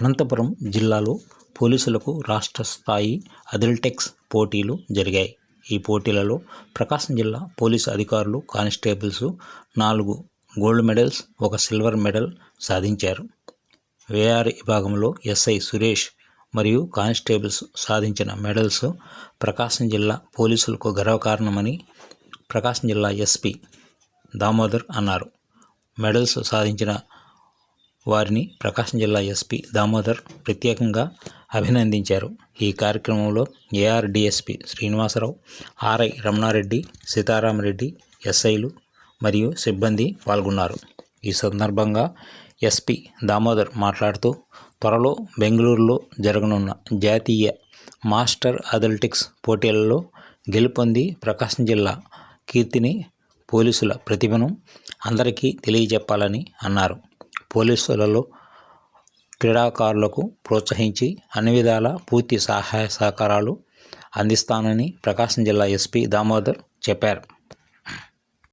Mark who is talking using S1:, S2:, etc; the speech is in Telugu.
S1: అనంతపురం జిల్లాలో పోలీసులకు రాష్ట్ర స్థాయి అథ్లెటిక్స్ పోటీలు జరిగాయి. ఈ పోటీలలో ప్రకాశం జిల్లా పోలీసు అధికారులు కానిస్టేబుల్స్ నాలుగు గోల్డ్ మెడల్స్ ఒక సిల్వర్ మెడల్ సాధించారు. వేఆర్ విభాగంలో ఎస్ఐ సురేష్ మరియు కానిస్టేబుల్స్ సాధించిన మెడల్స్ ప్రకాశం జిల్లా పోలీసులకు గర్వకారణమని ప్రకాశం జిల్లా ఎస్పీ దామోదర్ అన్నారు. మెడల్స్ సాధించిన వారిని ప్రకాశం జిల్లా ఎస్పీ దామోదర్ ప్రత్యేకంగా అభినందించారు. ఈ కార్యక్రమంలో AR DSP Srinivasarao RI Ramanareddy Seetharamareddy ఎస్ఐలు మరియు సిబ్బంది పాల్గొన్నారు. ఈ సందర్భంగా ఎస్పీ దామోదర్ మాట్లాడుతూ త్వరలో బెంగళూరులో జరగనున్న జాతీయ మాస్టర్ అథ్లెటిక్స్ పోటీలలో గెలుపొంది ప్రకాశం జిల్లా కీర్తిని పోలీసుల ప్రతిభను అందరికీ తెలియజెప్పాలని అన్నారు. పోలీసులలో క్రీడాకారులకు ప్రోత్సహించి అన్ని విధాల పూర్తి సహాయ సహకారాలు అందిస్తానని ప్రకాశం జిల్లా ఎస్పీ దామోదర్ చెప్పారు.